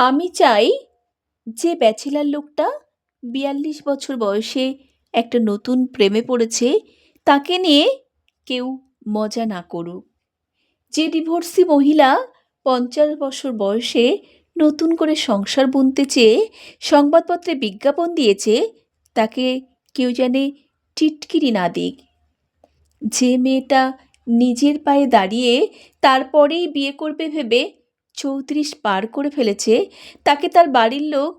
আমি চাই যে ব্যাচেলার লোকটা বিয়াল্লিশ বছর বয়সে একটা নতুন প্রেমে পড়েছে, তাকে নিয়ে কেউ মজা না করুক। যে ডিভোর্সি মহিলা পঞ্চাশ বছর বয়সে নতুন করে সংসার বুনতে চেয়ে সংবাদপত্রে বিজ্ঞাপন দিয়েছে, তাকে কেউ জানে টিটকিরি না দিক। যে মেয়েটা নিজের পায়ে দাঁড়িয়ে তারপরেই বিয়ে করবে ভেবে চৌত্রিশ পার করে ফেলেছে, তাকে তার বাড়ির লোক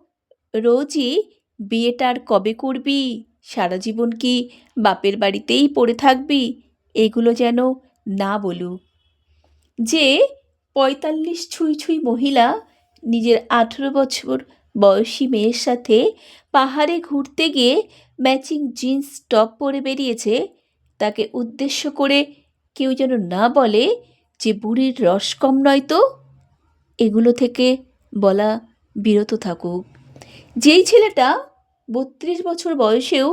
রোজই বিয়েটা আর কবে করবি? সারা জীবন কি বাপের বাড়িতেই পড়ে থাকবি? এগুলো যেন না বলুক যে পঁয়তাল্লিশ ছুঁই ছুঁই মহিলা নিজের আঠেরো বছর বয়সী মেয়ের সাথে পাহাড়ে ঘুরতে গিয়ে ম্যাচিং জিন্স, টপ পরে বেরিয়েছে, তাকে উদ্দেশ্য করে কেউ যেন না বলে যে বুড়ির রস কম নয় তো? এগুলো থেকে বলা বিরত থাকুক। যেই ছেলেটা বত্রিশ বছর বয়সেও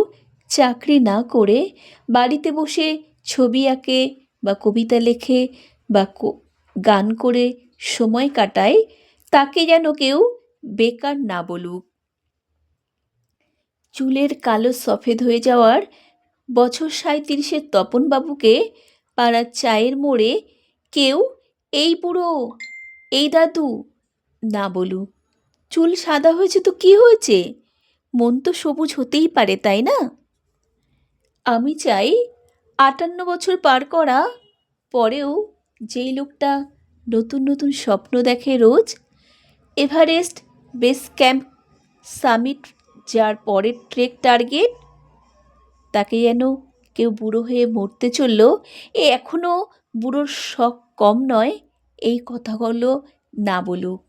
চাকরি না করে বাড়িতে বসে ছবি আঁকে বা কবিতা লেখে বা গান করে সময় কাটায়, তাকে যেন কেউ বেকার না বলুক। চুলের কালো সফেদ হয়ে যাওয়ার বছর সাঁইত্রিশের তপনবাবুকে পাড়ার চায়ের মোড়ে কেউ, এই বুড়ো এই দাদু, না বলুক চুল সাদা হয়েছে তো কি হয়েছে? মন তো সবুজ হতেই পারে, তাই না? আমি চাই আটান্ন বছর পার করা, পরেও যেই লোকটা নতুন নতুন স্বপ্ন দেখে রোজ এভারেস্ট বেস ক্যাম্প সামিট যার পরের ট্রেক টার্গেট, তাকে যেন কেউ বুড়ো হয়ে মরতে চলল, এ এখনও বুড়োর শখ কম নয় এই কথাগুলো না বলুক।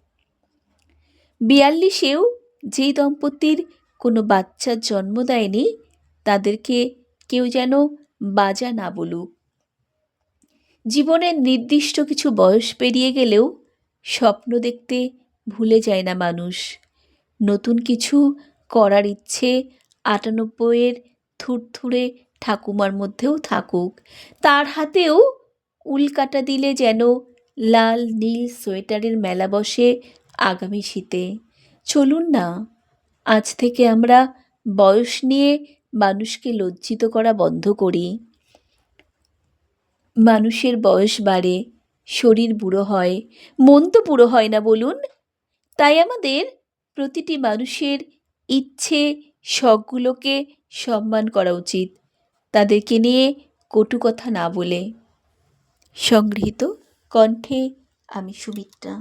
বিয়াল্লিশেও যেই দম্পতির কোনো বাচ্চার জন্ম দেয়নি, তাদেরকে কেউ যেন বাজা না বলুক। জীবনের নির্দিষ্ট কিছু বয়স পেরিয়ে গেলেও স্বপ্ন দেখতে ভুলে যায় না মানুষ। নতুন কিছু করার ইচ্ছে আটানব্বইয়ের থুরথুরে ঠাকুমার মধ্যেও থাকুক। তার হাতেও উল্কাটা দিলে যেন লাল নীল সোয়েটারের মেলা বসে আগামী শীতে। চলুন না, আজ থেকে আমরা বয়স নিয়ে মানুষকে লজ্জিত করা বন্ধ করি। মানুষের বয়স বাড়ে, শরীর বুড়ো হয়, মন তো বুড়ো হয় না বলুন। তাই আমাদের প্রতিটি মানুষের ইচ্ছে, শখগুলোকে সম্মান করা উচিত, তাদেরকে নিয়ে কটু কথা না বলে। সংগৃহীত কণ্ঠে আমি সুমিত্রা।